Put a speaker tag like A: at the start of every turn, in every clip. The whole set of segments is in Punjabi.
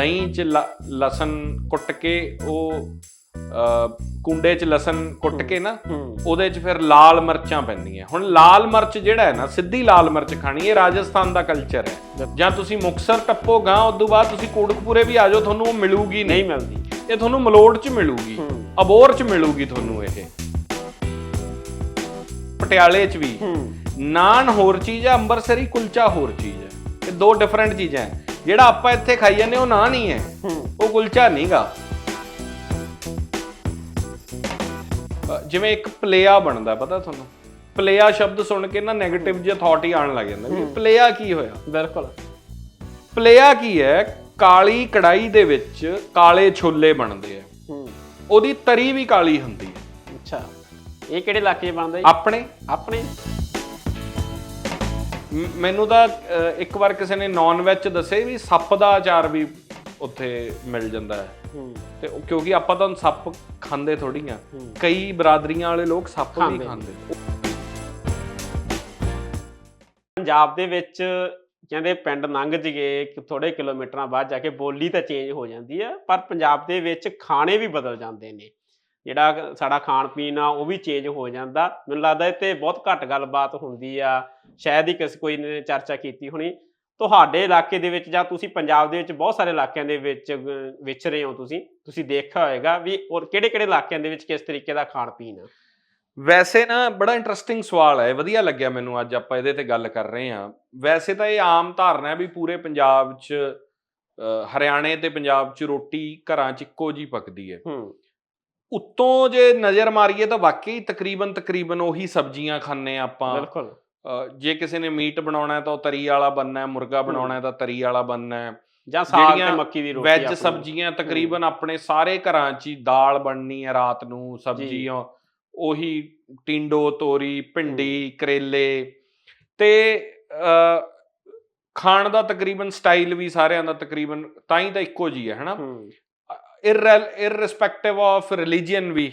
A: ਦਹੀਂ 'ਚ ਲਸਣ ਕੁੱਟ ਕੇ ਉਹ ਕੁੰਡੇ 'ਚ ਲਸਣ ਕੁੱਟ ਕੇ ਨਾ ਉਹਦੇ 'ਚ ਫਿਰ ਲਾਲ ਮਿਰਚਾਂ ਪੈਂਦੀਆਂ। ਹੁਣ ਲਾਲ ਮਿਰਚ ਜਿਹੜਾ ਹੈ ਨਾ ਸਿੱਧੀ ਲਾਲ ਮਿਰਚ ਖਾਣੀ ਇਹ ਰਾਜਸਥਾਨ ਦਾ ਕਲਚਰ ਹੈ। ਜਾਂ ਤੁਸੀਂ ਮੁਕਸਰ ਟੱਪੋਗਾ ਉਸ ਤੋਂ ਬਾਅਦ ਤੁਸੀਂ ਕੋਟਕਪੂਰੇ ਵੀ ਆ ਜਾਓ ਤੁਹਾਨੂੰ ਉਹ ਮਿਲੂਗੀ
B: ਨਹੀਂ। ਮਿਲਦੀ।
A: ਇਹ ਤੁਹਾਨੂੰ ਮਲੋੜ 'ਚ ਮਿਲੂਗੀ ਅਬੋਰ 'ਚ ਮਿਲੂਗੀ ਤੁਹਾਨੂੰ ਇਹ। ਪਟਿਆਲੇ 'ਚ ਵੀ। ਨਾਨ ਹੋਰ ਚੀਜ਼ ਹੈ ਅੰਮ੍ਰਿਤਸਰੀ ਕੁਲਚਾ ਹੋਰ ਚੀਜ਼ ਹੈ। ਇਹ ਦੋ ਡਿਫਰੈਂਟ ਚੀਜ਼ਾਂ ਹੈ। ਜਿਹੜਾ ਆਪਾਂ ਇੱਥੇ ਖਾਈ ਜਾਂਦੇ ਉਹ ਨਾਨ ਹੀ। ਹੈ। ਉਹ ਕੁਲਚਾ ਨਹੀਂਗਾ। ਜਿਵੇਂ ਇੱਕ ਪਲੇਆ ਬਣਦਾ ਪਤਾ ਤੁਹਾਨੂੰ? ਪਲੇਆ ਸ਼ਬਦ ਸੁਣ ਕੇ ਨਾ 네ਗੇਟਿਵ ਜਿਹਾ ਥਾਟ ਹੀ ਆਉਣ ਲੱਗ ਜਾਂਦਾ ਵੀ ਪਲੇਆ ਕੀ ਹੋਇਆ?
B: ਬਿਲਕੁਲ।
A: ਪਲੇਆ ਕੀ ਹੈ? ਕਾਲੀ ਕੜਾਈ ਦੇ ਵਿੱਚ ਕਾਲੇ ਛੋਲੇ ਬਣਦੇ ਆ।
B: ਹੂੰ।
A: ਉਹਦੀ ਤਰੀ ਵੀ ਕਾਲੀ ਹੁੰਦੀ ਹੈ।
B: ਅੱਛਾ। ਇਹ ਕਿਹੜੇ ਇਲਾਕੇ 'ਚ ਬਣਦਾ ਜੀ?
A: ਆਪਣੇ।
B: ਆਪਣੇ।
A: ਮੈਨੂੰ ਤਾਂ ਅ, ਇੱਕ ਵਾਰ ਕਿਸੇ ਨੇ ਨਾਨ ਵੈਜ ਦੱਸੇ ਵੀ ਸੱਪ ਦਾ ਅਚਾਰ ਵੀ ਉੱਥੇ ਮਿਲ ਜਾਂਦਾ ਹੈ।
B: ਹੂੰ।
A: ਤੇ ਉਹ- ਕਿਉਂਕਿ ਆਪਾਂ ਤਾਂ ਸੱਪ ਖਾਂਦੇ ਥੋੜੀਆਂ
B: ਹੂੰ।
A: ਕਈ ਬਰਾਦਰੀਆਂ ਵਾਲੇ ਲੋਕ ਸੱਪ ਵੀ
B: ਖਾਂਦੇ। ਪੰਜਾਬ ਦੇ ਵਿੱਚ ਕਹਿੰਦੇ ਪਿੰਡ ਲੰਘ ਜਗੇ ਥੋੜੇ ਕਿਲੋਮੀਟਰਾਂ ਬਾਅਦ ਜਾ ਕੇ ਬੋਲੀ ਤਾਂ ਚੇਂਜ ਹੋ ਜਾਂਦੀ ਆ ਪਰ ਪੰਜਾਬ ਦੇ ਵਿੱਚ ਖਾਣੇ ਵੀ ਬਦਲ ਜਾਂਦੇ ਨੇ। ਜਿਹੜਾ ਸਾਡਾ ਖਾਣ ਪੀਣ ਆ ਉਹ ਵੀ ਚੇਂਜ ਹੋ ਜਾਂਦਾ। ਮੈਨੂੰ ਲੱਗਦਾ ਇਹ ਤੇ ਬਹੁਤ ਘੱਟ ਗੱਲਬਾਤ ਹੁੰਦੀ ਆ। ਸ਼ਾਇਦ ਹੀ ਕਿਸੇ ਕੋਈ ਨੇ ਚਰਚਾ ਕੀਤੀ ਹੋਣੀ। ਤੁਹਾਡੇ ਇਲਾਕੇ ਦੇ ਵਿੱਚ ਜਾਂ ਤੁਸੀਂ ਪੰਜਾਬ ਦੇ ਵਿੱਚ ਬਹੁਤ ਸਾਰੇ ਇਲਾਕਿਆਂ ਦੇ ਵਿੱਚ ਅਹ, ਵਿਚਰੇ ਹੋ ਤੁਸੀਂ। ਤੁਸੀਂ ਦੇਖਿਆ ਹੋਏਗਾ ਵੀ ਔਰ ਕਿਹੜੇ ਕਿਹੜੇ ਇਲਾਕਿਆਂ ਦੇ ਵਿੱਚ ਕਿਸ ਤਰੀਕੇ ਦਾ ਖਾਣ ਪੀਣ ਆ।
A: ਵੈਸੇ ਨਾ ਬੜਾ ਇੰਟਰਸਟਿੰਗ ਸਵਾਲ ਹੈ। ਵਧੀਆ ਲੱਗਿਆ ਮੈਨੂੰ ਅੱਜ ਆਪਾਂ ਇਹਦੇ ਤੇ ਗੱਲ ਕਰ ਰਹੇ ਹਾਂ। ਵੈਸੇ ਤਾਂ ਇਹ ਆਮ ਧਾਰਨਾ ਹੈ ਵੀ ਪੂਰੇ ਪੰਜਾਬ 'ਚ ਹਰਿਆਣੇ ਤੇ ਪੰਜਾਬ 'ਚ ਰੋਟੀ ਘਰਾਂ 'ਚ ਇੱਕੋ ਜੀ ਪੱਕਦੀ ਹੈ।
B: ਹੂੰ।
A: ਉੱਤੋਂ ਜੇ ਨਜ਼ਰ ਮਾਰੀਏ ਤਾਂ ਵਾਕਈ ਤਕਰੀਬਨ ਤਕਰੀਬਨ ਉਹੀ ਸਬਜ਼ੀਆਂ ਖਾਂਦੇ ਹਾਂ ਆਪਾਂ।
B: ਬਿਲਕੁਲ।
A: ਜੇ ਕਿਸੇ ਨੇ ਮੀਟ ਬਣਾਉਣਾ ਹੈ ਤਾਂ ਉਹ ਤਰੀ ਵਾਲਾ ਬਣਨਾ ਹੈ ਮੁਰਗਾ ਬਣਾਉਣਾ ਹੈ ਤਾਂ ਤਰੀ ਵਾਲਾ ਬਣਨਾ ਹੈ।
B: ਜਾਂ ਸਾਗ ਤੇ ਮੱਕੀ ਦੀ ਰੋਟੀ
A: ਵੈਜ। ਸਬਜ਼ੀਆਂ ਤਕਰੀਬਨ ਆਪਣੇ ਸਾਰੇ ਘਰਾਂ 'ਚ ਹੀ ਦਾਲ ਬਣਨੀ ਹੈ ਰਾਤ ਨੂੰ ਸਬਜ਼ੀਆਂ ਉਹੀ ਟਿੰਡੋ ਤੋਰੀ ਭਿੰਡੀ ਕਰੇਲੇ ਤੇ ਖਾਣ ਦਾ ਤਕਰੀਬਨ ਸਟਾਈਲ ਵੀ ਸਾਰਿਆਂ ਦਾ ਤਕਰੀਬਨ ਤਾਂ ਹੀ ਤਾਂ ਇੱਕੋ ਜੀ ਹੈ ਹਨਾ? ਇਰਰਿਸਪੈਕਟਿਵ ਆਫ ਰਿਲੀਜੀਅਨ ਵੀ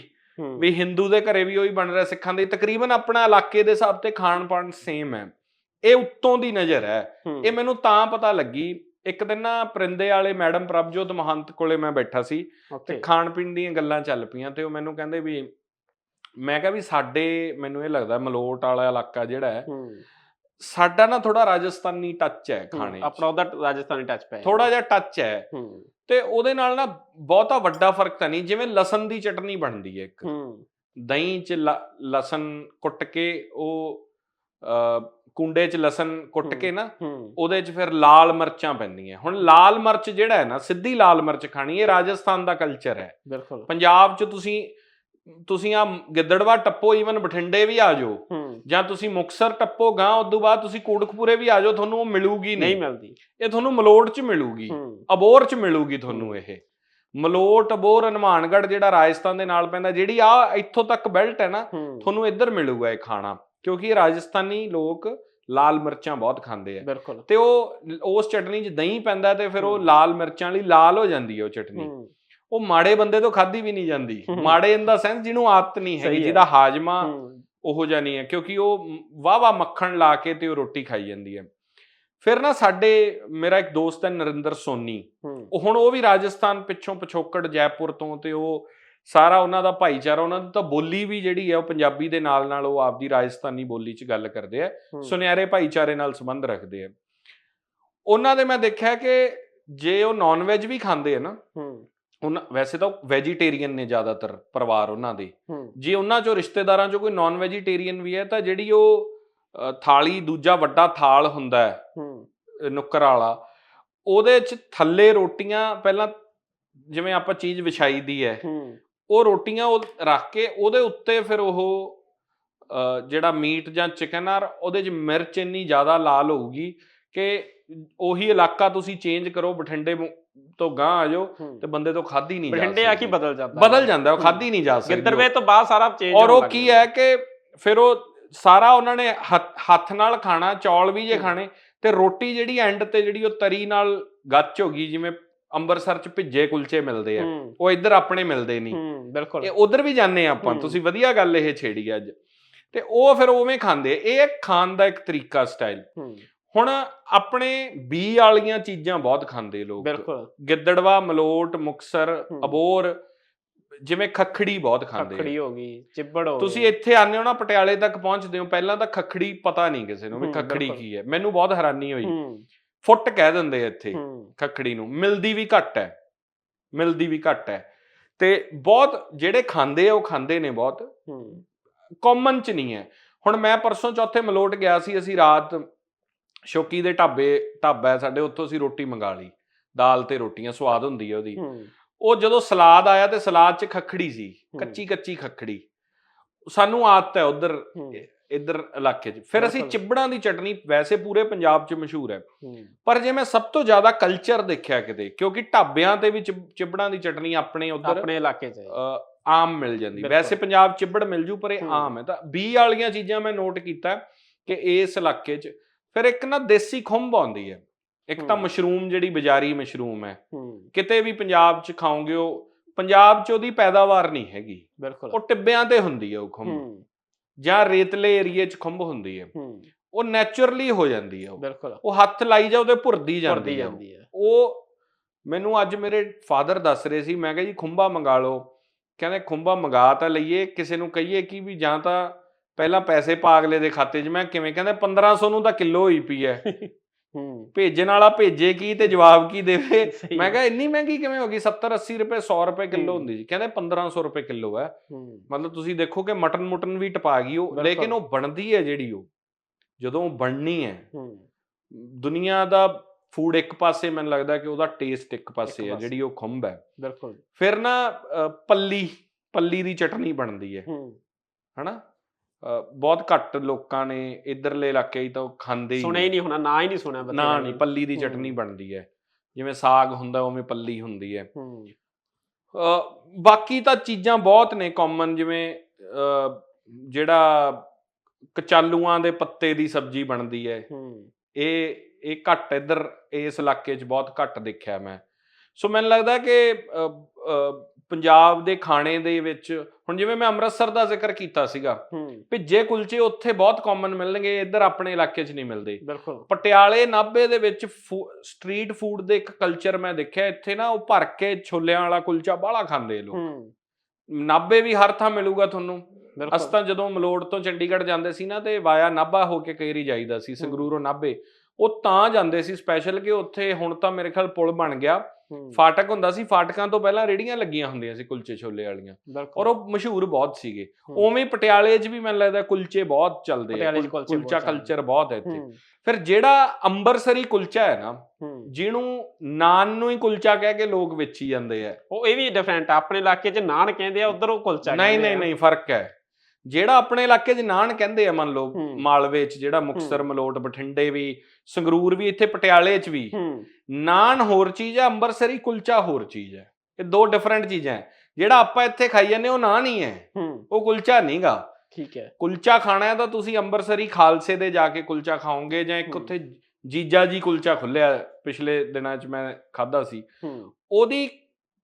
A: ਵੀ ਹਿੰਦੂ ਦੇ ਘਰੇ ਵੀ ਉਹੀ ਬਣ ਰਿਹਾ ਸਿੱਖਾਂ ਦੇ ਤਕਰੀਬਨ ਆਪਣਾ ਇਲਾਕੇ ਦੇ ਹਿਸਾਬ ਤੇ ਖਾਣ ਪਾਣ ਸੇਮ ਹੈ। ਇਹ ਉੱਤੋਂ ਦੀ ਨਜ਼ਰ ਹੈ। ਇਹ ਮੈਨੂੰ ਤਾਂ ਪਤਾ ਲੱਗੀ ਇੱਕ ਦਿਨ ਨਾ ਪਰਿੰਦੇ ਵਾਲੇ ਮੈਡਮ ਪ੍ਰਭਜੋਤ ਮਹੰਤ ਕੋਲੇ ਮੈਂ ਬੈਠਾ ਸੀ ਤੇ ਖਾਣ ਪੀਣ ਦੀਆਂ ਗੱਲਾਂ ਚੱਲ ਪਈਆਂ ਤੇ ਉਹ ਮੈਨੂੰ ਕਹਿੰਦੇ ਵੀ ਮੈਂ ਕਿਹਾ ਵੀ ਸਾਡੇ ਮੈਨੂੰ ਇਹ ਲੱਗਦਾ ਮਲੋਟ ਵਾਲਾ ਇਲਾਕਾ ਜਿਹੜਾ ਹੂੰ। ਸਾਡਾ ਨਾ ਥੋੜਾ ਰਾਜਸਥਾਨੀ ਟੱਚ ਹੈ ਖਾਣੇ
B: ਆਪਣਾ ਉਹਦਾ ਰਾਜਸਥਾਨੀ ਟੱਚ ਪੈ
A: ਥੋੜਾ ਜਿਹਾ ਟੱਚ ਹੈ।
B: ਹੂੰ।
A: ਤੇ ਉਹਦੇ ਨਾਲ ਨਾ ਬਹੁਤਾ ਵੱਡਾ ਫ਼ਰਕ ਤਾਂ ਨਹੀਂ ਜਿਵੇਂ ਲਸਣ ਦੀ ਚਟਨੀ ਬਣਦੀ ਹੈ ਇੱਕ।
B: ਹੂੰ।
A: ਦਹੀਂ 'ਚ ਲ- ਲਸਣ ਕੁੱਟ ਕੇ ਉਹ ਅ, ਕੁੰਡੇ 'ਚ ਲਸਣ ਕੁੱਟ। ਕੇ ਨਾ
B: ਹੂੰ।
A: ਉਹਦੇ 'ਚ ਫਿਰ ਲਾਲ ਮਿਰਚਾਂ ਪੈਂਦੀਆਂ। ਹੁਣ ਲਾਲ ਮਿਰਚ ਜਿਹੜਾ ਹੈ ਨਾ ਸਿੱਧੀ ਲਾਲ ਮਿਰਚ ਖਾਣੀ ਇਹ ਰਾਜਸਥਾਨ ਦਾ ਕਲਚਰ ਹੈ।
B: ਬਿਲਕੁਲ।
A: ਪੰਜਾਬ 'ਚ ਤੁਸੀਂ ਤੁਸੀਂ ਆ ਗਿੱਦੜਵਾ ਟੱਪੋ ਈਵਨ ਬਠਿੰਡੇ ਵੀ ਆ ਜਾਓ। ਜਾਂ ਤੁਸੀਂ ਮੁਕਸਰ ਟੱਪੋਗਾ ਉਸ ਤੋਂ ਬਾਅਦ ਤੁਸੀਂ ਕੋਟਕਪੂਰੇ ਵੀ ਆ ਜਾਓ ਤੁਹਾਨੂੰ ਉਹ ਮਿਲੂਗੀ
B: ਨਹੀਂ। ਮਿਲਦੀ।
A: ਇਹ ਤੁਹਾਨੂੰ ਮਲੋੜ 'ਚ ਮਿਲੂਗੀ। ਅਬੋਰ 'ਚ ਮਿਲੂਗੀ ਤੁਹਾਨੂੰ ਇਹ। ਮਲੋਟ ਅਬੋਰ ਹਨੂਮਾਨਗੜ੍ਹ ਜਿਹੜਾ ਰਾਜਸਥਾਨ ਦੇ ਨਾਲ ਪੈਂਦਾ ਜਿਹੜੀ ਆ ਇੱਥੋਂ ਤੱਕ ਬੈਲਟ ਹੈ ਨਾ ਤੁਹਾਨੂੰ ਇੱਧਰ ਮਿਲੂਗਾ ਇਹ ਖਾਣਾ। ਕਿਉਂਕਿ ਰਾਜਸਥਾਨੀ ਲੋਕ ਲਾਲ ਮਿਰਚਾਂ ਬਹੁਤ ਖਾਂਦੇ ਆ। ਤੇ ਉਹ ਉਸ ਚਟਨੀ 'ਚ ਦਹੀਂ ਪੈਂਦਾ ਤੇ ਫਿਰ ਉਹ। ਲਾਲ ਮਿਰਚਾਂ ਲਈ ਲਾਲ ਹੋ ਜਾਂਦੀ ਹੈ ਉਹ ਚਟਨੀ ਉਹ ਮਾੜੇ ਬੰਦੇ ਤੋਂ ਖਾਧੀ ਵੀ ਨਹੀਂ ਜਾਂਦੀ। ਮਾੜੇ ਇਨ ਦਾ ਸੈਂਸ ਜਿਹਨੂੰ ਆਦਤ ਨਹੀਂ ਹੈਗੀ
B: ਹੈ।
A: ਜਿਹਦਾ ਹਾਜਮਾ ਉਹੋ ਜਿਹਾ ਨਹੀਂ ਹੈ ਕਿਉਂਕਿ ਉਹ ਵਾਵਾ ਮੱਖਣ ਲਾ ਕੇ ਤੇ ਉਹ ਰੋਟੀ ਖਾਈ ਜਾਂਦੀ ਹੈ। ਫਿਰ ਨਾ ਸਾਡੇ ਮੇਰਾ ਇੱਕ ਦੋਸਤ ਹੈ ਨਰਿੰਦਰ ਸੋਨੀ। ਉਹ ਹੁਣ ਉਹ ਵੀ ਰਾਜਸਥਾਨ ਪਿੱਛੋਂ ਪਿਛੋਕੜ ਜੈਪੁਰ ਤੋਂ ਤੇ ਉਹ ਸਾਰਾ ਉਹਨਾਂ ਦਾ ਭਾਈਚਾਰਾ ਉਹਨਾਂ ਦੀ ਤਾਂ ਬੋਲੀ ਵੀ ਜਿਹੜੀ ਹੈ ਉਹ ਪੰਜਾਬੀ ਦੇ ਨਾਲ ਨਾਲ ਉਹ ਆਪਦੀ ਰਾਜਸਥਾਨੀ ਬੋਲੀ 'ਚ ਗੱਲ ਕਰਦੇ ਆ ਸੁਨਿਆਰੇ ਭਾਈਚਾਰੇ ਨਾਲ ਸੰਬੰਧ ਰੱਖਦੇ ਆ। ਉਹਨਾਂ ਦੇ ਮੈਂ ਦੇਖਿਆ ਕਿ ਜੇ ਉਹ ਨਾਨ ਵੈਜ ਵੀ ਖਾਂਦੇ ਆ ਨਾ ਉਹਨਾਂ ਵੈਸੇ ਤਾਂ ਵੈਜੀਟੇਰੀਅਨ ਨੇ ਜ਼ਿਆਦਾਤਰ ਪਰਿਵਾਰ ਉਹਨਾਂ ਦੇ। ਜੇ ਉਹਨਾਂ ਚੋਂ ਰਿਸ਼ਤੇਦਾਰਾਂ ਚੋਂ ਕੋਈ ਨਾਨ ਵੈਜੀਟੇਰੀਅਨ ਵੀ ਹੈ ਤਾਂ ਜਿਹੜੀ ਉਹ ਥਾਲੀ ਦੂਜਾ ਵੱਡਾ ਥਾਲ ਹੁੰਦਾ ਹੈ ਨੁੱਕਰ ਵਾਲਾ ਉਹਦੇ 'ਚ ਥੱਲੇ ਰੋਟੀਆਂ ਪਹਿਲਾਂ ਜਿਵੇਂ ਆਪਾਂ ਚੀਜ਼ ਵਿਛਾਈ ਦੀ ਹੈ ਉਹ ਰੋਟੀਆਂ ਉਹ ਰੱਖ ਕੇ ਉਹਦੇ ਉੱਤੇ ਫਿਰ ਉਹ ਜਿਹੜਾ ਮੀਟ ਜਾਂ ਚਿਕਨ ਆ ਉਹਦੇ 'ਚ ਮਿਰਚ ਇੰਨੀ ਜ਼ਿਆਦਾ ਲਾਲ ਹੋਊਗੀ ਕਿ ਉਹੀ ਇਲਾਕਾ ਤੁਸੀਂ ਚੇਂਜ ਕਰੋ ਬਠਿੰਡੇ ਤੋਂ ਗਾਂ ਆ ਜਾਓ ਤੇ ਬੰਦੇ ਤੋਂ ਖਾਧੀ ਨਹੀਂ ਜਾ
B: ਬਠਿੰਡੇ ਆ ਕੀ। ਬਦਲ ਜਾਂਦਾ?
A: ਬਦਲ ਜਾਂਦਾ ਉਹ ਖਾਧੀ ਨਹੀਂ ਜਾ ਸਕਦੀ
B: ਗਿੱਦੜਵੇ ਤੋਂ ਬਾਅਦ ਸਾਰਾ ਚੇਂਜ
A: ਔਰ ਉਹ ਕੀ ਹੈ ਕਿ ਫਿਰ ਉਹ ਸਾਰਾ ਉਹਨਾਂ ਨੇ ਹੱਥ- ਨਾਲ ਖਾਣਾ ਚੌਲ ਵੀ ਜੇ। ਖਾਣੇ ਤੇ ਰੋਟੀ ਜਿਹੜੀ ਐਂਡ ਤੇ ਜਿਹੜੀ ਉਹ ਤਰੀ ਨਾਲ ਗੱਚ ਹੋ ਗਈ ਜਿਵੇਂ ਅੰਮ੍ਰਿਤਸਰ ਚ ਭਿੱਜੇ ਕੁਲਚੇ ਮਿਲਦੇ ਆ ਉਹ ਇੱਧਰ ਆਪਣੇ ਮਿਲਦੇ ਨਹੀਂ।
B: ਬਿਲਕੁਲ।
A: ਇਹ ਉਧਰ ਵੀ ਜਾਂਦੇ ਆ ਆਪਾਂ। ਤੁਸੀਂ ਵਧੀਆ ਗੱਲ ਇਹ ਛੇੜੀ ਅੱਜ। ਤੇ ਉਹ ਫਿਰ ਉਵੇਂ ਖਾਂਦੇ। ਇਹ ਖਾਣ ਦਾ ਇੱਕ ਤਰੀਕਾ ਸਟਾਈਲ। ਹੁਣ ਆਪਣੇ ਬੀ ਵਾਲੀਆਂ ਚੀਜ਼ਾਂ ਬਹੁਤ ਖਾਂਦੇ ਲੋਕ।
B: ਬਿਲਕੁਲ।
A: ਗਿੱਦੜਵਾ ਮਲੋਟ ਮੁਕਸਰ। ਅਬੋਰ ਜਿਵੇਂ ਖੱਖੜੀ ਬਹੁਤ ਖਾਂਦੇ
B: ਖੱਖੜੀ ਹੋ ਗਈ ਚਿੱਬੜ ਹੋ
A: ਤੁਸੀਂ। ਇੱਥੇ ਆਨੇ ਹੋ ਨਾ ਪਟਿਆਲੇ ਤੱਕ ਪਹੁੰਚਦੇ ਹੋ ਪਹਿਲਾਂ ਤਾਂ ਖੱਖੜੀ ਪਤਾ ਨਹੀਂ ਕਿਸੇ ਨੂੰ ਵੀ ਖੱਖੜੀ। ਕੀ ਹੈ। ਮੈਨੂੰ ਬਹੁਤ ਹੈਰਾਨੀ ਹੋਈ। ਫੁੱਟ ਕਹਿ ਦਿੰਦੇ ਆ ਇੱਥੇ ਖੱਖੜੀ ਨੂੰ। ਮਿਲਦੀ ਵੀ ਘੱਟ ਹੈ। ਮਿਲਦੀ ਵੀ ਘੱਟ ਹੈ। ਤੇ ਬਹੁਤ ਜਿਹੜੇ ਖਾਂਦੇ ਆ ਉਹ ਖਾਂਦੇ ਨੇ ਬਹੁਤ। ਕਾਮਨ ਚ ਨਹੀਂ ਹੈ। ਹੁਣ ਮੈਂ ਪਰਸੋਂ ਚੌਥੇ ਮਲੋਟ ਗਿਆ ਸੀ ਅਸੀਂ ਰਾਤ ਸ਼ੌਕੀ ਦੇ ਢਾਬੇ ਢਾਬਾ ਹੈ ਸਾਡੇ ਉੱਥੋਂ ਅਸੀਂ ਰੋਟੀ ਮੰਗਾ ਲਈ ਦਾਲ ਤੇ ਰੋਟੀਆਂ ਸਵਾਦ ਹੁੰਦੀ ਹੈ ਉਹਦੀ ਉਹ ਜਦੋਂ ਸਲਾਦ ਆਇਆ ਤੇ ਸਲਾਦ 'ਚ ਖੱਖੜੀ ਸੀ। ਕੱਚੀ ਕੱਚੀ ਖੱਖੜੀ ਸਾਨੂੰ ਆਦਤ ਹੈ ਉਧਰ ਇੱਧਰ ਇਲਾਕੇ 'ਚ ਫਿਰ ਅਸੀਂ। ਚਿਬੜਾਂ ਦੀ ਚਟਨੀ ਵੈਸੇ ਪੂਰੇ ਪੰਜਾਬ 'ਚ ਮਸ਼ਹੂਰ ਹੈ ਪਰ ਜੇ ਮੈਂ ਸਭ ਤੋਂ ਜ਼ਿਆਦਾ ਕਲਚਰ ਦੇਖਿਆ ਕਿਤੇ ਕਿਉਂਕਿ ਢਾਬਿਆਂ ਤੇ ਵੀ ਚਿਬ- ਚਿਬੜਾਂ ਦੀ ਚਟਨੀ ਆਪਣੇ ਉਧਰ
B: ਆਪਣੇ ਇਲਾਕੇ 'ਚ।
A: ਆਮ ਮਿਲ ਜਾਂਦੀ। ਵੈਸੇ ਪੰਜਾਬ ਚਿਬੜ ਮਿਲ ਜੂ ਪਰ ਇਹ। ਆਮ ਹੈ ਤਾਂ ਬੀ ਵਾਲੀਆਂ ਚੀਜ਼ਾਂ ਮੈਂ ਨੋਟ ਕੀਤਾ ਕਿ ਇਸ ਇਲਾਕੇ 'ਚ ਫਿਰ ਇੱਕ ਨਾ ਦੇਸੀ ਖੁੰਬ ਆਉਂਦੀ ਹੈ। ਇੱਕ ਤਾਂ। ਮਸ਼ਰੂਮ ਜਿਹੜੀ ਬਾਜ਼ਾਰੀ ਮਸ਼ਰੂਮ ਹੈ। ਕਿਤੇ ਵੀ ਪੰਜਾਬ 'ਚ ਖਾਓਗੇ ਉਹ ਪੰਜਾਬ 'ਚ ਉਹਦੀ ਪੈਦਾਵਾਰ ਨਹੀਂ ਹੈਗੀ।
B: ਬਿਲਕੁਲ।
A: ਉਹ ਟਿੱਬਿਆਂ ਤੇ ਹੁੰਦੀ ਹੈ ਉਹ ਖੁੰਬ ਜਾਂ ਰੇਤਲੇ ਏਰੀਏ 'ਚ ਖੁੰਬ ਹੁੰਦੀ ਹੈ। ਉਹ ਨੇਚਰਲੀ ਹੋ ਜਾਂਦੀ ਹੈ ਉਹ।
B: ਬਿਲਕੁਲ।
A: ਉਹ ਹੱਥ ਲਾਈ ਜਾ ਉਹਦੇ ਭੁਰਦੀ। ਜਾਂਦੀ ਹੈ ਉਹ। ਮੈਨੂੰ ਅੱਜ ਮੇਰੇ ਫਾਦਰ ਦੱਸ ਰਹੇ ਸੀ ਮੈਂ ਕਿਹਾ ਜੀ ਖੁੰਬਾ ਮੰਗਾ ਲਓ। ਕਹਿੰਦੇ ਖੁੰਬਾ ਮੰਗਾ ਤਾਂ ਲਈਏ ਕਿਸੇ ਨੂੰ ਕਹੀਏ ਕਿ ਵੀ ਜਾਂ ਤਾਂ ਪਹਿਲਾਂ ਪੈਸੇ ਪਾ ਅਗਲੇ ਦੇ ਖਾਤੇ 'ਚ ਮੈਂ ਕਿਵੇਂ ਕਹਿੰਦੇ 1500 ਨੂੰ ਤਾਂ ਕਿਲੋ ਹੋਈ ਪਈ ਹੈ
B: ਹੂੰ।
A: ਭੇਜਣ ਵਾਲਾ ਭੇਜੇ ਕੀ ਤੇ ਜਵਾਬ ਕੀ ਦੇਵੇ? ਮੈਂ ਕਿਹਾ ਇੰਨੀ ਮਹਿੰਗੀ ਕਿਵੇਂ ਹੋ ਗਈ? 70 80 ਰੁਪਏ 100 ਰੁਪਏ ਕਿਲੋ। ਹੁੰਦੀ ਸੀ। ਕਹਿੰਦੇ 1500 ਰੁਪਏ ਕਿਲੋ ਹੈ। ਮਤਲਬ ਤੁਸੀਂ ਦੇਖੋ ਕਿ ਮਟਨ ਮੁਟਨ ਵੀ ਟਪਾ ਗਈ ਉਹ। ਲੇਕਿਨ ਉਹ ਬਣਦੀ ਹੈ ਜਿਹੜੀ ਉਹ ਜਦੋਂ ਉਹ ਬਣਨੀ ਹੈ
B: ਹੂੰ।
A: ਦੁਨੀਆ ਦਾ ਫੂਡ ਇੱਕ ਪਾਸੇ ਮੈਨੂੰ ਲੱਗਦਾ ਕਿ ਉਹਦਾ ਟੇਸਟ ਇੱਕ ਪਾਸੇ ਹੈ। ਜਿਹੜੀ ਉਹ ਖੁੰਬ ਹੈ
B: ਬਿਲਕੁਲ।
A: ਫਿਰ ਨਾ ਪੱਲੀ ਪੱਲੀ ਦੀ ਚਟਨੀ ਬਣਦੀ ਹੈ
B: ਹੂੰ।
A: ਹਨਾ? ਬਹੁਤ ਘੱਟ ਲੋਕਾਂ ਨੇ ਇਧਰਲੇ ਇਲਾਕੇ 'ਚ ਤਾਂ ਖਾਂਦੇ ਹੀ
B: ਸੁਣਿਆ ਹੀ ਨਹੀਂ। ਹੋਣਾ ਨਾ ਹੀ ਨਹੀਂ ਸੁਣਿਆ
A: ਨਾ
B: ਬਥੇਰਿਆਂ
A: ਨਹੀਂ
B: ਨੇ।
A: ਪੱਲੀ ਦੀ
B: ਹੂੰ।
A: ਚਟਨੀ ਬਣਦੀ ਹੈ। ਜਿਵੇਂ ਸਾਗ ਹੁੰਦਾ ਉਵੇਂ ਪੱਲੀ ਹੁੰਦੀ ਹੈ।
B: ਹੂੰ।
A: ਬਾਕੀ ਤਾਂ ਚੀਜ਼ਾਂ ਬਹੁਤ ਨੇ ਕਾਮਨ ਜਿਵੇਂ ਜਿਹੜਾ ਕਚਾਲੂਆਂ ਦੇ ਪੱਤੇ ਦੀ ਸਬਜ਼ੀ ਬਣਦੀ ਹੈ।
B: ਹੂੰ।
A: ਇਹ ਇਹ ਘੱਟ ਇੱਧਰ ਇਸ ਇਲਾਕੇ 'ਚ ਬਹੁਤ ਘੱਟ ਦੇਖਿਆ ਮੈਂ। ਸੋ ਮੈਨੂੰ ਲੱਗਦਾ ਕਿ ਪੰਜਾਬ ਦੇ ਖਾਣੇ ਦੇ ਵਿੱਚ ਹੁਣ ਜਿਵੇਂ ਮੈਂ ਅੰਮ੍ਰਿਤਸਰ ਦਾ ਜ਼ਿਕਰ ਕੀਤਾ ਸੀਗਾ ਭਿੱਜੇ ਕੁਲਚੇ ਉੱਥੇ ਬਹੁਤ ਕਾਮਨ ਮਿਲਣਗੇ ਇੱਧਰ ਆਪਣੇ ਇਲਾਕੇ 'ਚ ਨਹੀਂ ਮਿਲਦੇ। ਪਟਿਆਲੇ ਨਾਭੇ ਦੇ ਵਿੱਚ ਸਟਰੀਟ ਫੂਡ ਦੇ ਇੱਕ ਕਲਚਰ ਮੈਂ ਦੇਖਿਆ ਇੱਥੇ ਨਾ ਉਹ ਭਰ ਕੇ ਛੋਲਿਆਂ ਵਾਲਾ ਕੁਲਚਾ ਬਾਹਲਾ ਖਾਂਦੇ ਲੋਕ। ਨਾਭੇ ਵੀ ਹਰ ਥਾਂ ਮਿਲੂਗਾ ਤੁਹਾਨੂੰ। ਅਸੀਂ ਤਾਂ ਜਦੋਂ ਮਲੋੜ ਤੋਂ ਚੰਡੀਗੜ੍ਹ ਜਾਂਦੇ ਸੀ ਨਾ ਤੇ ਵਾਇਆ ਨਾਭਾ ਹੋ ਕੇ ਕਈ ਵਾਰੀ ਜਾਈਦਾ ਸੀ ਸੰਗਰੂਰੋਂ ਨਾਭੇ। ਉਹ ਤਾਂ ਜਾਂਦੇ ਸੀ ਸਪੈਸ਼ਲ ਕਿ ਉੱਥੇ ਹੁਣ ਤਾਂ ਮੇਰੇ ਖਿਆਲ ਪੁਲ ਬਣ ਗਿਆ। ਫਾਟਕ ਹੁੰਦਾ ਸੀ ਫਾਟਕਾਂ ਤੋਂ ਪਹਿਲਾਂ ਰੇੜੀਆਂ ਲੱਗੀਆਂ ਹੁੰਦੀਆਂ ਸੀ ਕੁਲਚੇ ਛੋਲੇ ਵਾਲੀਆਂ। ਔਰ ਉਹ ਮਸ਼ਹੂਰ ਬਹੁਤ ਸੀਗੇ। ਉਵੇਂ ਹੀ ਪਟਿਆਲੇ 'ਚ ਵੀ ਮੈਨੂੰ ਲੱਗਦਾ ਕੁਲਚੇ ਬਹੁਤ ਚੱਲਦੇ ਆ
B: ਪਟਿਆਲੇ 'ਚ
A: ਕੁਲ-
B: ਕੁਲਚੇ।
A: ਕਲਚਰ ਬਹੁਤ ਹੈ ਇੱਥੇ। ਫਿਰ ਜਿਹੜਾ ਅੰਬਰਸਰੀ ਕੁਲਚਾ ਹੈ ਨਾ ਜਿਹਨੂੰ ਨਾਨ ਨੂੰ ਹੀ ਕੁਲਚਾ ਕਹਿ ਕੇ ਲੋਕ ਵੇਚੀ ਜਾਂਦੇ ਆ।
B: ਉਹ ਇਹ ਵੀ ਡਿਫਰੈਂਟ ਆ ਆਪਣੇ ਇਲਾਕੇ 'ਚ ਨਾਨ ਕਹਿੰਦੇ ਆ ਉਧਰ ਉਹ ਕੁਲਚਾ
A: ਨਹੀਂ ਨਹੀਂ। ਨਹੀਂ ਫ਼ਰਕ ਹੈ। ਜਿਹੜਾ ਆਪਣੇ ਇਲਾਕੇ 'ਚ ਨਾਨ ਕਹਿੰਦੇ ਆ ਮੰਨ ਲਓ। ਮਾਲਵੇ 'ਚ ਜਿਹੜਾ ਮੁਕਤਸਰ ਮਲੋਟ ਬਠਿੰਡੇ ਵੀ ਸੰਗਰੂਰ ਵੀ ਇੱਥੇ ਪਟਿਆਲੇ 'ਚ ਵੀ ਨਾਨ ਹੋਰ ਚੀਜ਼ ਹੈ ਅੰਬਰਸਰੀ ਕੁਲਚਾ ਹੋਰ ਚੀਜ਼ ਹੈ ਇਹ ਦੋ ਡਿਫਰੈਂਟ ਚੀਜ਼ਾਂ ਹੈ ਜਿਹੜਾ ਆਪਾਂ ਇੱਥੇ ਖਾਈ ਜਾਂਦੇ ਉਹ ਨਾਨ ਹੀ ਹੈ। ਉਹ ਕੁਲਚਾ ਨਹੀਂਗਾ
B: ਠੀਕ ਹੈ।
A: ਕੁਲਚਾ ਖਾਣਾ ਹੈ ਤਾਂ ਤੁਸੀਂ ਅੰਬਰਸਰੀ ਖਾਲਸੇ ਦੇ ਜਾ ਕੇ ਕੁਲਚਾ ਖਾਓਗੇ ਜਾਂ ਇੱਕ। ਉੱਥੇ ਜੀਜਾ ਜੀ ਕੁਲਚਾ ਖੁੱਲਿਆ ਪਿਛਲੇ ਦਿਨਾਂ 'ਚ ਮੈਂ ਖਾਦਾ ਸੀ। ਉਹਦੀ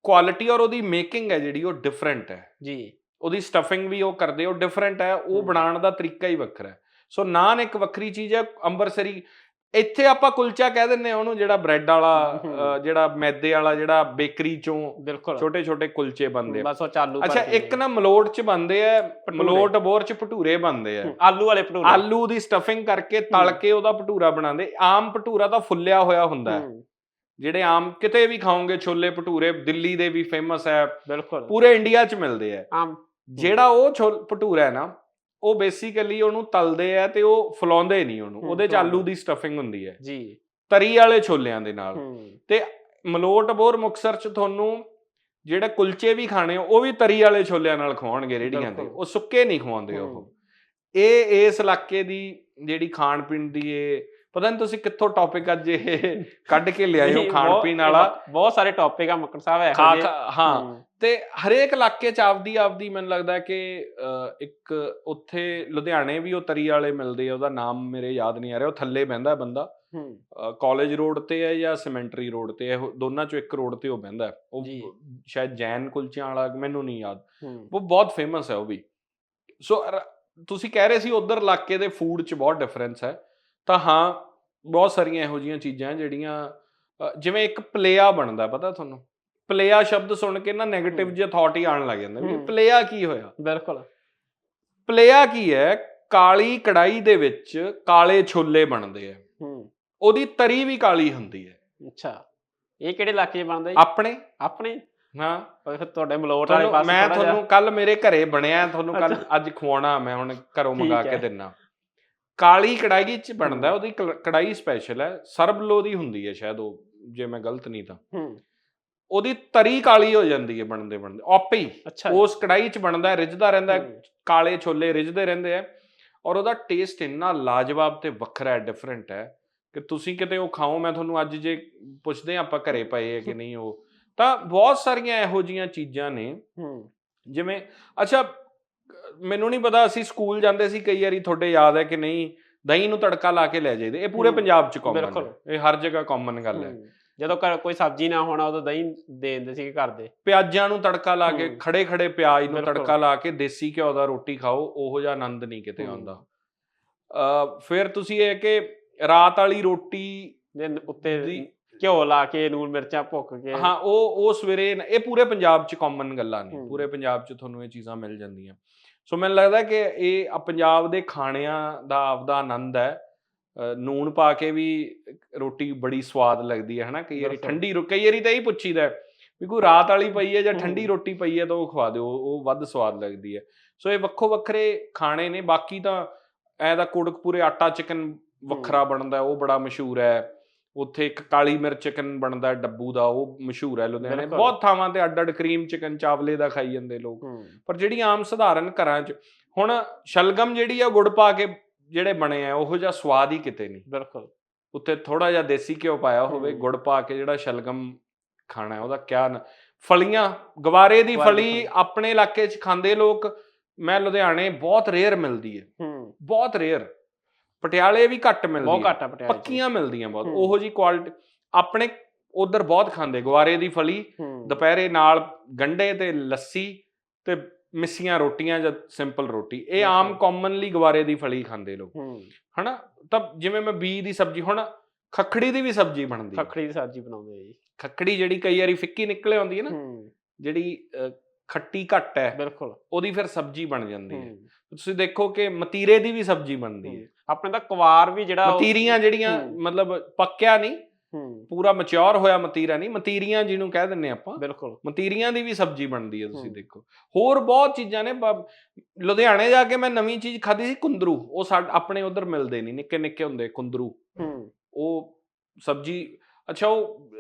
A: ਕੁਆਲਿਟੀ ਔਰ ਉਹਦੀ ਮੇਕਿੰਗ ਹੈ ਜਿਹੜੀ ਉਹ ਡਿਫਰੈਂਟ ਹੈ।
B: ਜੀ।
A: ਉਹਦੀ ਸਟਫਿੰਗ ਵੀ ਉਹ ਕਰਦੇ ਉਹ ਡਿਫਰੈਂਟ ਹੈ ਉਹ। ਬਣਾਉਣ ਦਾ ਤਰੀਕਾ ਹੀ ਵੱਖਰਾ ਹੈ। ਸੋ ਨਾਨ ਇੱਕ ਵੱਖਰੀ ਚੀਜ਼ ਹੈ ਅੰਬਰਸਰੀ। ਇੱਥੇ ਆਪਾਂ ਕੁਲਚਾ ਕਹਿ ਆ ਉਹਨੂੰ ਜਿਹੜਾ ਬ੍ਰੈਡ ਵਾਲਾ ਜਿਹੜਾ ਮੈਦੇ ਵਾਲਾ ਜਿਹੜਾ ਬੇਕਰੀ ਚੋਂ ਛੋਟੇ ਛੋਟੇ ਕੁਲਚੇ ਬਣਦੇ ਆ।
B: ਬਸ ਉਹ ਚਾਲੂ
A: ਅੱਛਾ ਇੱਕ ਨਾ ਮਲੋਟ ਚ ਬਣਦੇ ਆ। ਮਲੋਟ ਬੋਰ ਚ ਭਟੂਰੇ ਬਣਦੇ ਆ।
B: ਆਲੂ ਵਾਲੇ ਭਟੂਰੇ।
A: ਆਲੂ ਦੀ ਸਟਫਿੰਗ ਕਰਕੇ ਤਲ। ਕੇ ਉਹਦਾ ਭਟੂਰਾ ਬਣਾਉਂਦੇ। ਆਮ ਭਟੂਰਾ ਤਾਂ ਫੁੱਲਿਆ ਹੋਇਆ ਹੁੰਦਾ ਹੂੰ, ਜਿਹੜੇ ਆਮ ਕਿਤੇ ਵੀ ਖਾਓਗੇ ਛੋਲੇ ਭਟੂਰੇ ਦਿੱਲੀ ਦੇ ਵੀ ਫੇਮਸ ਹੈ
B: ਬਿਲਕੁਲ।
A: ਪੂਰੇ ਇੰਡੀਆ ਚ ਮਿਲਦੇ ਆ
B: ਆਮ।
A: ਜਿਹੜਾ ਉਹ ਛੋਲ ਭਟੂਰਾ ਹੈ ਨਾ ਉਹ ਬੇਸਿਕਲੀ ਉਹਨੂੰ ਤਲਦੇ ਆ ਤੇ ਉਹ ਫਲਾਉਂਦੇ ਨਹੀਂ ਉਹਨੂੰ। ਉਹਦੇ ਚ। ਆਲੂ ਦੀ ਸਟਫਿੰਗ ਹੁੰਦੀ ਹੈ।
B: ਜੀ।
A: ਤਰੀ ਵਾਲੇ ਛੋਲਿਆਂ ਦੇ ਨਾਲ। ਤੇ ਮਲੋਟ ਬੋਰ ਮੁਕਸਰ ਚ ਤੁਹਾਨੂੰ ਜਿਹੜੇ ਕੁਲਚੇ ਵੀ ਖਾਣੇ ਉਹ ਵੀ ਤਰੀ ਵਾਲੇ ਛੋਲਿਆਂ ਨਾਲ ਖਵਾਉਣਗੇ ਰੇੜੀਆਂ ਤੇ।
B: ਬਿਲਕੁਲ।
A: ਉਹ ਸੁੱਕੇ ਨਹੀਂ ਖਵਾਉਂਦੇ ਉਹ। ਇਹ ਇਸ ਇਲਾਕੇ ਦੀ ਜਿਹੜੀ ਖਾਣ ਪੀਣ ਦੀ ਇਹ ਪਤਾ ਨਹੀਂ ਤੁਸੀਂ ਕਿੱਥੋਂ ਟੌਪਿਕ ਅੱਜ ਇਹ ਕੱਢ ਕੇ ਲਿਆਏ ਹੋ ਖਾਣ ਪੀਣ ਵਾਲਾ।
B: ਬਹੁਤ ਸਾਰੇ ਟੌਪਿਕ ਆ ਮੱਕੜ ਸਾਹਿਬ ਇਹੋ ਜਿਹੇ।
A: ਹਾਂ।
B: ਹੂੰ,
A: ਤੇ ਹਰੇਕ ਇਲਾਕੇ ਚ ਆਪਦੀ ਆਪਦੀ ਮੈਨੂੰ ਲੱਗਦਾ ਕਿ ਇੱਕ ਉੱਥੇ ਲੁਧਿਆਣੇ ਵੀ ਉਹ ਤਰੀ ਵਾਲੇ ਮਿਲਦੇ ਆ ਉਹਦਾ ਨਾਮ ਮੇਰੇ ਯਾਦ ਨਹੀਂ ਆ ਰਿਹਾ ਉਹ ਥੱਲੇ ਬਹਿੰਦਾ ਬੰਦਾ।
B: ਹੂੰ।
A: ਕਾਲਜ ਰੋਡ ਤੇ ਹੈ ਜਾਂ ਸਿਮੈਂਟਰੀ ਰੋਡ ਤੇ ਹੈ ਦੋਨਾਂ ਚੋਂ ਇੱਕ ਰੋਡ ਤੇ ਉਹ ਬਹਿੰਦਾ। ਉਹ। ਸ਼ਾਇਦ ਜੈਨ ਕੁਲਚਿਆਂ ਵਾਲਾ ਮੈਨੂੰ ਨਹੀਂ ਯਾਦ। ਉਹ ਬਹੁਤ ਫੇਮਸ ਹੈ ਉਹ ਵੀ। ਸੋ ਤੁਸੀਂ ਕਹਿ ਰਹੇ ਸੀ ਉਧਰ ਇਲਾਕੇ ਦੇ ਫੂਡ 'ਚ ਬਹੁਤ ਡਿਫਰੈਂਸ ਹੈ। ਤਾਂ ਹਾਂ ਬਹੁਤ ਸਾਰੀਆਂ ਇਹੋ ਜਿਹੀਆਂ ਚੀਜ਼ਾਂ ਜਿਹੜੀਆਂ ਜਿਵੇਂ ਇੱਕ ਪਲੇਆ ਬਣਦਾ ਪਤਾ ਤੁਹਾਨੂੰ? ਪਲੇਆ ਸ਼ਬਦ ਸੁਣ ਕੇ ਨਾ 네ਗੇਟਿਵ। ਜਿਹਾ ਥਾਟ ਹੀ ਆਉਣ ਲੱਗ ਜਾਂਦਾ ਵੀ। ਪਲੇਆ ਕੀ ਹੋਇਆ?
B: ਬਿਲਕੁਲ।
A: ਪਲੇਆ ਕੀ ਹੈ? ਕਾਲੀ ਕੜਾਈ ਦੇ ਵਿੱਚ ਕਾਲੇ ਛੋਲੇ ਬਣਦੇ ਆ।
B: ਹੂੰ।
A: ਉਹਦੀ ਤਰੀ ਵੀ ਕਾਲੀ ਹੁੰਦੀ ਹੈ।
B: ਅੱਛਾ। ਇਹ ਕਿਹੜੇ ਇਲਾਕੇ 'ਚ ਬਣਦਾ ਜੀ?
A: ਆਪਣੇ।
B: ਆਪਣੇ?
A: ਹਾਂ।
B: ਫਿਰ ਤੁਹਾਡੇ ਮਲੋਟ ਵਾਲੇ ਪਾਸੇ
A: ਮੈਂ ਤੁਹਾਨੂੰ ਕੱਲ ਮੇਰੇ ਘਰੇ ਬਣਿਆ ਤੁਹਾਨੂੰ ਕੱਲ। ਅੱਜ ਖਵਾਉਣਾ ਮੈਂ ਹੁਣ ਘਰੋਂ ਮੰਗਾ ਕੇ। ਦਿੰਨਾ। ਕਾਲੀ ਕੜਾਈ ਚ ਬਣਦਾ। ਉਹਦੀ ਕਲ- ਕੜਾਈ ਸਪੈਸ਼ਲ ਹੈ ਸਰਬਲੋ ਦੀ ਹੁੰਦੀ ਹੈ ਸ਼ਾਇਦ ਉਹ ਜੇ ਮੈਂ ਗਲਤ ਨਹੀਂ ਤਾਂ।
B: ਹੂੰ।
A: ਉਹਦੀ ਤਰੀ ਕਾਲੀ ਹੋ ਜਾਂਦੀ ਹੈ ਬਣਦੇ ਬਣਦੇ। ਆਪੇ ਹੀ।
B: ਅੱਛਾ। ਜੀ।
A: ਉਸ ਕੜਾਈ ਚ ਬਣਦਾ ਹੈ, ਰਿੱਝਦਾ ਰਹਿੰਦਾ ਹੈ,
B: ਹੂੰ,
A: ਕਾਲੇ ਛੋਲੇ ਰਿੱਝਦੇ ਰਹਿੰਦੇ ਆ ਔਰ ਉਹਦਾ ਟੇਸਟ ਇੰਨਾ ਲਾਜਵਾਬ ਤੇ ਵੱਖਰਾ ਹੈ ਡਿਫਰੈਂਟ ਹੈ ਕਿ ਤੁਸੀਂ ਕਿਤੇ ਉਹ ਖਾਓ ਮੈਂ ਤੁਹਾਨੂੰ ਅੱਜ ਜੇ ਪੁੱਛਦੇ ਹਾਂ ਆਪਾਂ ਘਰੇ ਪਏ ਹੈ ਕਿ ਨਹੀਂ ਉਹ ਤਾਂ ਬਹੁਤ ਸਾਰੀਆਂ ਇਹੋ ਜੀਆਂ ਚੀਜ਼ਾਂ ਨੇ।
B: ਹੂੰ।
A: ਜਿਵੇਂ ਅੱਛਾ ਮੈਨੂੰ ਨਹੀਂ ਪਤਾ ਅਸੀਂ ਸਕੂਲ ਜਾਂਦੇ ਸੀ ਕਈ ਵਾਰੀ ਤੁਹਾਡੇ ਯਾਦ ਹੈ ਕਿ ਨਹੀਂ ਦਹੀਂ ਨੂੰ ਤੜਕਾ ਲਾ ਕੇ ਲੈ ਜਾਈਦੇ ਇਹ ਪੂਰੇ
B: ਹੂੰ,
A: ਪੰਜਾਬ 'ਚ ਕਾਮਨ
B: ਬਿਲਕੁਲ।
A: ਹੈ ਇਹ ਹਰ ਜਗ੍ਹਾ ਕਾਮਨ ਗੱਲ ਹੈ।
B: ਜਦੋਂ ਘਰ ਕੋਈ ਸਬਜ਼ੀ ਨਾ ਹੋਣਾ ਉਦੋਂ ਦਹੀਂ ਦੇ ਦਿੰਦੇ ਸੀਗੇ ਘਰ ਦੇ
A: ਪਿਆਜ਼ਾਂ ਨੂੰ ਤੜਕਾ ਲਾ ਕੇ
B: ਹੂੰ।
A: ਖੜੇ ਖੜੇ ਪਿਆਜ਼ ਨੂੰ
B: ਬਿਲਕੁਲ।
A: ਤੜਕਾ ਲਾ ਕੇ ਦੇਸੀ ਘਿਓ ਦਾ ਰੋਟੀ ਖਾਓ ਉਹੋ ਜਿਹਾ ਆਨੰਦ ਨਹੀਂ ਕਿਤੇ
B: ਹੂੰ।
A: ਆਉਂਦਾ ਅ ਫਿਰ ਤੁਸੀਂ ਇਹ ਕਿ ਰਾਤ ਵਾਲੀ ਰੋਟੀ
B: ਦੇ ਉੱਤੇ
A: ਦੀ-
B: ਘਿਓ ਲਾ ਕੇ ਨੂਨ ਮਿਰਚਾਂ ਭੁੱਕ ਕੇ।
A: ਹਾਂ ਉਹ ਉਹ ਸਵੇਰੇ ਇਹ ਪੂਰੇ ਪੰਜਾਬ 'ਚ ਕਾਮਨ ਗੱਲਾਂ ਨੇ। ਪੂਰੇ ਪੰਜਾਬ 'ਚ ਤੁਹਾਨੂੰ ਇਹ ਚੀਜ਼ਾਂ ਮਿਲ ਜਾਂਦੀਆਂ। ਸੋ ਮੈਨੂੰ ਲੱਗਦਾ ਕਿ ਇਹ ਪੰਜਾਬ ਦੇ ਖਾਣਿਆਂ ਦਾ ਆਪਦਾ ਆਨੰਦ ਹੈ। ਨੂਣ ਪਾ ਕੇ ਵੀ ਰੋਟੀ ਬੜੀ ਸਵਾਦ ਲੱਗਦੀ ਹੈ ਹਨਾ? ਕਈ ਵਾਰੀ। ਠੰਡੀ ਰੋ- ਕਈ ਵਾਰੀ ਤਾਂ ਇਹ ਪੁੱਛੀਦਾ ਵੀ ਕੋਈ ਰਾਤ ਵਾਲੀ ਪਈ ਹੈ ਜਾਂ। ਠੰਡੀ ਰੋਟੀ ਪਈ ਹੈ ਤਾਂ ਉਹ ਖਵਾ ਦਿਓ ਉਹ ਵੱਧ ਸਵਾਦ ਲੱਗਦੀ ਹੈ। ਸੋ ਇਹ ਵੱਖੋ ਵੱਖਰੇ ਖਾਣੇ ਨੇ। ਬਾਕੀ ਤਾਂ ਐ ਦਾ ਕੋੜਕਪੂਰੇ ਆਟਾ ਚਿਕਨ ਵੱਖਰਾ ਬਣਦਾ ਉਹ ਬੜਾ ਮਸ਼ਹੂਰ ਹੈ। ਉੱਥੇ ਇੱਕ ਕਾਲੀ ਮਿਰਚ ਚਿਕਨ ਬਣਦਾ ਡੱਬੂ ਦਾ ਉਹ ਮਸ਼ਹੂਰ ਹੈ ਲੁਧਿਆਣੇ। ਬਹੁਤ ਥਾਵਾਂ ਤੇ ਅੱਡ ਅੱਡ ਕਰੀਮ ਚਿਕਨ ਚਾਵਲੇ ਦਾ ਖਾਈ ਜਾਂਦੇ ਲੋਕ। ਪਰ ਜਿਹੜੀ ਆਮ ਸਧਾਰਨ ਘਰਾਂ 'ਚ ਹੁਣ ਸ਼ਲਗਮ ਜਿਹੜੀ ਆ ਗੁੜ ਪਾ ਕੇ ਜਿਹੜੇ ਬਣੇ ਆ ਉਹੋ ਜਿਹਾ ਸਵਾਦ ਹੀ ਕਿਤੇ ਨਹੀਂ।
B: ਬਿਲਕੁਲ।
A: ਉੱਤੇ ਥੋੜਾ ਜਿਹਾ ਦੇਸੀ ਘਿਓ ਪਾਇਆ ਹੋਵੇ। ਗੁੜ ਪਾ ਕੇ ਜਿਹੜਾ ਸ਼ਲਗਮ ਖਾਣਾ ਉਹਦਾ ਕਿਆ ਨ- ਫਲੀਆਂ ਗਵਾਰੇ ਦੀ ਫਲੀ
B: ਫਲੀ।
A: ਆਪਣੇ ਇਲਾਕੇ 'ਚ ਖਾਂਦੇ ਲੋਕ ਮੈਂ ਲੁਧਿਆਣੇ ਬਹੁਤ ਰੇਅਰ ਮਿਲਦੀ ਹੈ।
B: ਹੂੰ।
A: ਬਹੁਤ ਰੇਅਰ ਪਟਿਆਲੇ ਵੀ ਘੱਟ ਮਿਲਦੀ
B: ਬਹੁਤ ਘੱਟ ਆ ਪਟਿਆਲੇ।
A: ਪੱਕੀਆਂ ਮਿਲਦੀਆਂ ਬਹੁਤ। ਉਹੋ ਜੀ ਕੁਆਲਿਟੀ ਆਪਣੇ ਉਧਰ ਬਹੁਤ ਖਾਂਦੇ ਗਵਾਰੇ ਦੀ ਫਲੀ ਦੁਪਹਿਰੇ ਨਾਲ ਗੰਡੇ ਤੇ ਲੱਸੀ ਤੇ ਮਿੱਸੀਆਂ ਰੋਟੀਆਂ ਜਾਂ ਸਿੰਪਲ ਰੋਟੀ। ਇਹ ਆਮ। ਕਾਮਨਲੀ ਗਵਾਰੇ ਦੀ ਫਲੀ ਖਾਂਦੇ ਲੋਕ। ਹਨਾ? ਤਾਂ ਜਿਵੇਂ ਮੈਂ ਬੀ ਦੀ ਸਬਜ਼ੀ ਹੁਣ ਖੱਖੜੀ ਦੀ ਵੀ ਸਬਜ਼ੀ ਬਣਦੀ
B: ਖੱਖੜੀ ਦੀ ਸਬਜ਼ੀ ਬਣਾਉਂਦੇ ਆ ਜੀ।
A: ਖੱਖੜੀ ਜਿਹੜੀ ਕਈ ਵਾਰੀ ਫਿੱਕੀ ਨਿਕਲੇ ਆਉਂਦੀ ਹੈ ਨਾ ਜਿਹੜੀ ਖੱਟੀ ਘੱਟ ਹੈ।
B: ਬਿਲਕੁਲ।
A: ਉਹਦੀ ਫਿਰ ਸਬਜ਼ੀ ਬਣ ਜਾਂਦੀ ਹੈ। ਤੁਸੀਂ ਦੇਖੋ ਕਿ ਮਤੀਰੇ ਦੀ ਵੀ ਸਬਜ਼ੀ ਬਣਦੀ ਹੈ।
B: ਆਪਣੇ ਤਾਂ ਕੁਵਾਰ ਵੀ ਜਿਹੜਾ
A: ਮਤੀਰੀਆਂ ਜਿਹੜੀਆਂ। ਮਤਲਬ ਪੱਕਿਆ ਨਹੀਂ ਪੂਰਾ ਮੈਚੁਰ ਹੋਇਆ ਮਤੀਰਾ ਨਹੀਂ ਮਤੀਰੀਆਂ ਜਿਹਨੂੰ ਕਹਿ ਦਿੰਨੇ ਆਪਾਂ।
B: ਬਿਲਕੁਲ।
A: ਮਤੀਰੀਆਂ ਦੀ ਵੀ ਸਬਜ਼ੀ ਬਣਦੀ ਹੈ ਤੁਸੀਂ। ਦੇਖੋ। ਹੋਰ ਬਹੁਤ ਚੀਜ਼ਾਂ ਨੇ ਲੁਧਿਆਣੇ ਜਾ ਕੇ ਮੈਂ ਨਵੀਂ ਚੀਜ਼ ਖਾਧੀ ਸੀ ਕੁੰਦਰੂ। ਉਹ ਸਾਡੇ ਆਪਣੇ ਉਧਰ ਮਿਲਦੇ ਨਹੀਂ ਨਿੱਕੇ ਨਿੱਕੇ ਹੁੰਦੇ ਕੁੰਦਰੂ। ਉਹ ਸਬਜ਼ੀ ਅੱਛਾ ਉਹ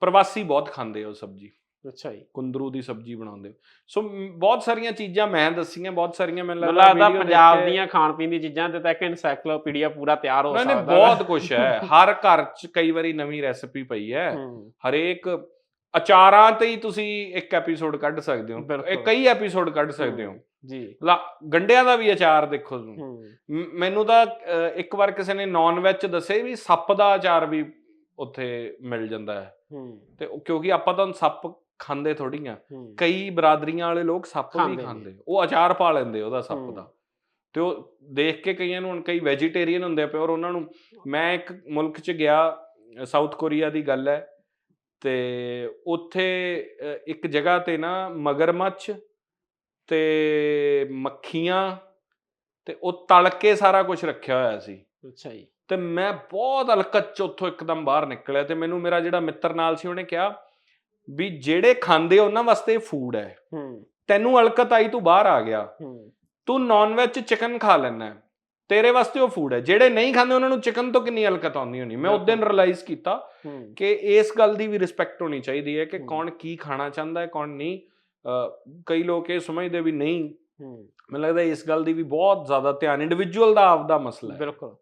A: ਪ੍ਰਵਾਸੀ ਬਹੁਤ ਖਾਂਦੇ ਆ ਉਹ ਸਬਜ਼ੀ।
B: ਅੱਛਾ ਜੀ।
A: ਕੁੰਦਰੂ ਦੀ ਸਬਜ਼ੀ ਬਣਾਉਂਦੇ ਸੋ ਬਹੁਤ ਸਾਰੀਆਂ ਚੀਜ਼ਾਂ ਮੈਂ ਦੱਸੀਆਂ ਬਹੁਤ ਸਾਰੀਆਂ ਮੈਨੂੰ ਲੱਗਦਾ
B: ਪੰਜਾਬ ਦੀਆਂ ਖਾਣ ਪੀਣ ਦੀ ਚੀਜ਼ਾਂ ਤੇ ਤਾਂ ਇੱਕ ਐਨਸਾਈਕਲੋਪੀਡੀਆ ਪੂਰਾ ਤਿਆਰ ਹੋ ਸਕਦਾ
A: ਨਹੀਂ ਬਹੁਤ ਕੁਝ ਹੈ। ਹਰ ਘਰ 'ਚ ਕਈ ਵਾਰੀ ਨਵੀਂ ਰੈਸਪੀ ਪਈ ਹੈ। ਹਰੇਕ ਅਚਾਰਾਂ ਤੇ ਹੀ ਤੁਸੀਂ ਇੱਕ ਐਪੀਸੋਡ ਕੱਢ ਸਕਦੇ ਹੋ। ਇਹ ਕਈ ਐਪੀਸੋਡ ਕੱਢ ਸਕਦੇ ਹੋ
B: ਜੀ।
A: ਗੰਡਿਆਂ ਦਾ ਵੀ ਅਚਾਰ ਦੇਖੋ ਤੁਸੀਂ। ਮੈਨੂੰ ਤਾਂ ਇੱਕ ਵਾਰ ਕਿਸੇ ਨੇ ਨਾਨ ਵੈਜ ਦੱਸੇ ਵੀ ਸੱਪ ਦਾ ਅਚਾਰ ਵੀ ਉੱਥੇ ਮਿਲ ਜਾਂਦਾ ਹੈ।
B: ਹੂੰ।
A: ਤੇ ਕਿਉਂਕਿ ਆਪਾਂ ਤਾਂ ਸੱਪ ਖਾਂਦੇ ਥੋੜੀਆਂ ਕਈ ਬਰਾਦਰੀਆਂ ਵਾਲੇ ਲੋਕ ਸੱਪ ਵੀ। ਖਾਂਦੇ ਉਹ ਅਚਾਰ ਪਾ ਲੈਂਦੇ ਉਹਦਾ ਸੱਪ। ਦਾ। ਤੇ ਉਹ ਦੇਖ ਕੇ ਕਈਆਂ ਨੂੰ ਹੁਣ ਕਈ ਵੈਜੀਟੇਰੀਅਨ ਹੁੰਦੇ ਪਏ ਔਰ ਉਹਨਾਂ ਨੂੰ ਮੈਂ ਇੱਕ ਮੁਲਕ 'ਚ ਗਿਆ ਸਾਊਥ ਕੋਰੀਆ ਦੀ ਗੱਲ ਹੈ ਤੇ ਉੱਥੇ ਇੱਕ ਜਗ੍ਹਾ ਤੇ ਨਾ ਮਗਰਮੱਛ ਤੇ ਮੱਖੀਆਂ ਤੇ ਉਹ ਤਲ ਕੇ ਸਾਰਾ ਕੁਝ ਰੱਖਿਆ ਹੋਇਆ ਸੀ।
B: ਅੱਛਾ ਜੀ।
A: ਤੇ ਮੈਂ ਬਹੁਤ ਹਲਕਤ ਚ ਉੱਥੋਂ ਇੱਕਦਮ ਬਾਹਰ ਨਿਕਲਿਆ ਤੇ ਮੈਨੂੰ ਮੇਰਾ ਜਿਹੜਾ ਮਿੱਤਰ ਨਾਲ ਸੀ ਉਹਨੇ ਕਿਹਾ ਵੀ ਜਿਹੜੇ ਖਾਂਦੇ ਉਹਨਾਂ ਵਾਸਤੇ ਫੂਡ ਹੈ।
B: ਹੂੰ।
A: ਤੈਨੂੰ ਹਲਕਤ ਆਈ ਤੂੰ ਬਾਹਰ ਆ ਗਿਆ।
B: ਹੂੰ।
A: ਤੂੰ ਨਾਨ ਵੈਜ ਚਿਕਨ ਖਾ ਲੈਣਾ। ਤੇਰੇ ਵਾਸਤੇ ਉਹ ਫੂਡ ਹੈ। ਜਿਹੜੇ ਨਹੀਂ ਖਾਂਦੇ ਉਹਨਾਂ ਨੂੰ ਚਿਕਨ ਤੋਂ ਕਿੰਨੀ ਹਲਕਤ ਆਉਂਦੀ ਹੋਣੀ? ਮੈਂ ਉਸ ਦਿਨ ਰਿਅਲਾਈਜ਼ ਕੀਤਾ ਕਿ ਇਸ ਗੱਲ ਦੀ ਵੀ ਰਿਸਪੈਕਟ ਹੋਣੀ ਚਾਹੀਦੀ ਹੈ ਕਿ। ਕੌਣ ਕੀ ਖਾਣਾ ਚਾਹੁੰਦਾ ਹੈ ਕੌਣ ਨਹੀਂ। ਕਈ ਲੋਕ ਇਹ ਸਮਝਦੇ ਵੀ ਨਹੀਂ।
B: ਹੂੰ।
A: ਮੈਨੂੰ ਲੱਗਦਾ ਇਸ ਗੱਲ ਦੀ ਵੀ ਬਹੁਤ ਜ਼ਿਆਦਾ ਧਿਆਨ ਇੰਡੀਵਿਜੂਅਲ ਦਾ ਆਪਦਾ ਮਸਲਾ ਹੈ।
B: ਬਿਲਕੁਲ।